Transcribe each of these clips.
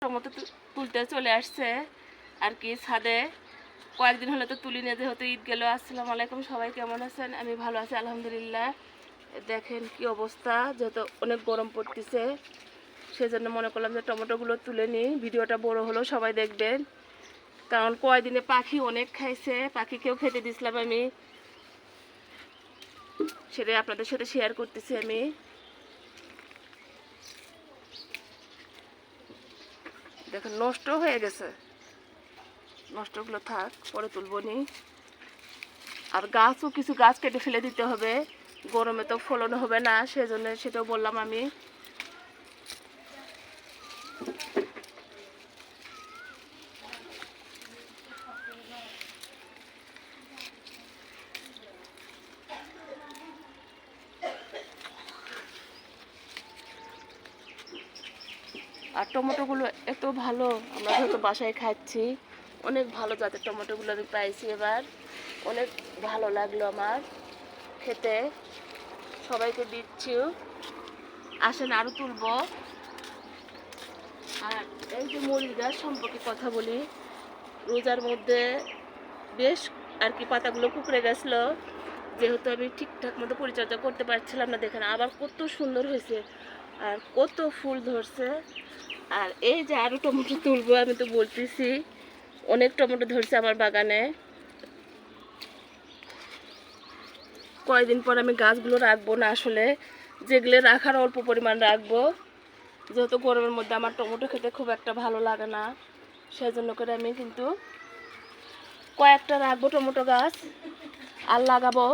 Tomato তু- তুলতে চলে আসছে। আর কি, ছাদে। কয়েকদিন হলে তো তুলি নিয়ে যেহেতু ঈদ গেল। আসসালামু আলাইকুম, সবাই কেমন আছেন? আমি ভালো আছি, আলহামদুলিল্লাহ। দেখেন কি অবস্থা, যেহেতু অনেক গরম পড়তেছে, সেজন্য মনে করলাম যে টমেটোগুলো তুলে নিই। ভিডিওটা বড় হলেও সবাই দেখবেন। কারণ কয়দিনে পাখি অনেক খাইছে, পাখিকেও খেতে দিছিলাম আমি। সেটাই আপনাদের সাথে শেয়ার করতেছি আমি। দেখেন, নষ্ট হয়ে গেছে। নষ্টগুলো থাক, পরে তুলবো নি। আর গাছও কিছু গাছ কেটে ফেলে দিতে হবে। গরমে তো ফলন হবে না, সেজন্য সেটাও বললাম আমি। আর টমেটোগুলো এত ভালো, আমরা যেহেতু বাসায় খাচ্ছি, অনেক ভালো জাতের টমেটোগুলো আমি পাইছি এবার। অনেক ভালো লাগল আমার খেতে। সবাইকে দিচ্ছিও আসেন আরও তুলবো। আর এই যে মরিচ গাছ সম্পর্কে কথা বলি, রোজার মধ্যে বেশ আর কি পাতাগুলো কুকড়ে গেছিল। যেহেতু আমি ঠিকঠাক মতো পরিচর্যা করতে পারছিলাম না, দেখেন আবার কত সুন্দর হয়েছে। আর কত ফুল ধরছে। আর এই যে আরও টমেটো তুলবো, আমি তো বলতেছি, অনেক টমেটো ধরছে আমার বাগানে। কয়দিন পর আমি গাছগুলো রাখব না আসলে, যেগুলো রাখার অল্প পরিমাণ রাখব। যেহেতু গরমের মধ্যে আমার টমেটো খেতে খুব একটা ভালো লাগে না, সেজন্য করে আমি কিন্তু কয়েকটা রাখব টমেটো গাছ, আর লাগাবো।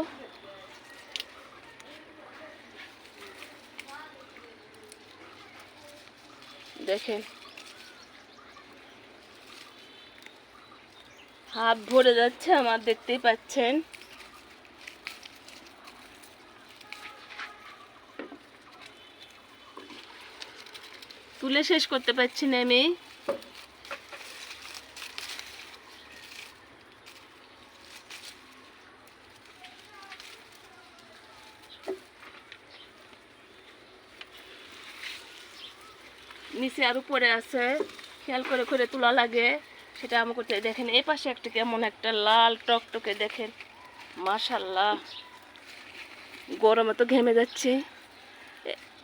দেখেন। হাত ভরে যাচ্ছে আমার দেখতেই পাচ্ছেন। তুলে শেষ করতে পারছি না আমি। নিচে আরও পড়ে আছে। খেয়াল করে করে তোলা লাগে। সেটা আমাকে দেখেন, এই পাশে একটা কেমন একটা লাল টকটকে দেখেন। মাশাল্লাহ গরমে তো ঘেমে যাচ্ছে।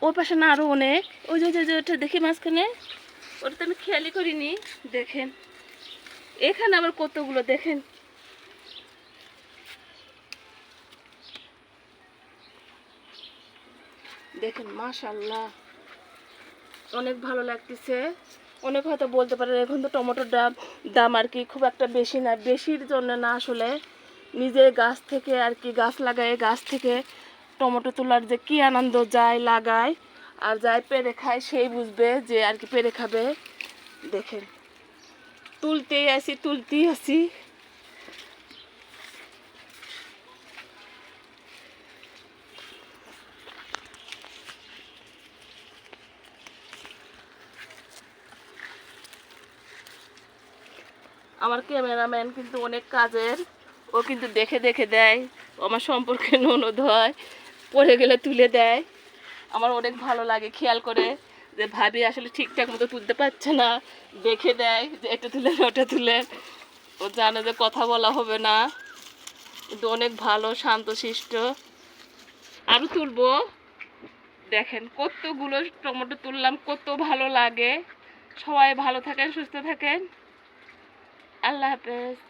ওই পাশে না আরও অনেক। ওই যে যে ওটা দেখি মাঝখানে। ওটা তো আমি খেয়ালই করিনি। দেখেন। এখানে আবার কতগুলো দেখেন। দেখেন মাশাল্লাহ অনেক ভালো লাগতেছে। অনেক হয়তো বলতে পারেন, এখন তো টমেটোর দাম দাম আর কি খুব একটা বেশি না। বেশির জন্য না আসলে নিজে গাছ থেকে আর কি গাছ লাগায় গাছ থেকে টমেটো তোলার যে কি আনন্দ যায়, লাগায় আর যাই পেরে খায় সেই বুঝবে যে আর কি পেরে খাবে। দেখেন, তুলতেই আসি তুলতেই আসি আমার ক্যামেরাম্যান কিন্তু অনেক কাজের। ও কিন্তু দেখে দেখে দেয়। আমার সম্পর্কে ননদ হয়। পড়ে গেলে তুলে দেয়। আমার অনেক ভালো লাগে খেয়াল করে যে ভাবি আসলে ঠিকঠাক মতো তুলতে পারছে না। দেখে দেয় যে এটা তুলে ওটা তুলে। ও জানে যে কথা বলা হবে না। কিন্তু অনেক ভালো শান্তশিষ্ট আরও তুলবো। দেখেন কতগুলো টমেটো তুললাম, কত ভালো লাগে। সবাই ভালো থাকেন, সুস্থ থাকেন। আল্লাহ হাফেজ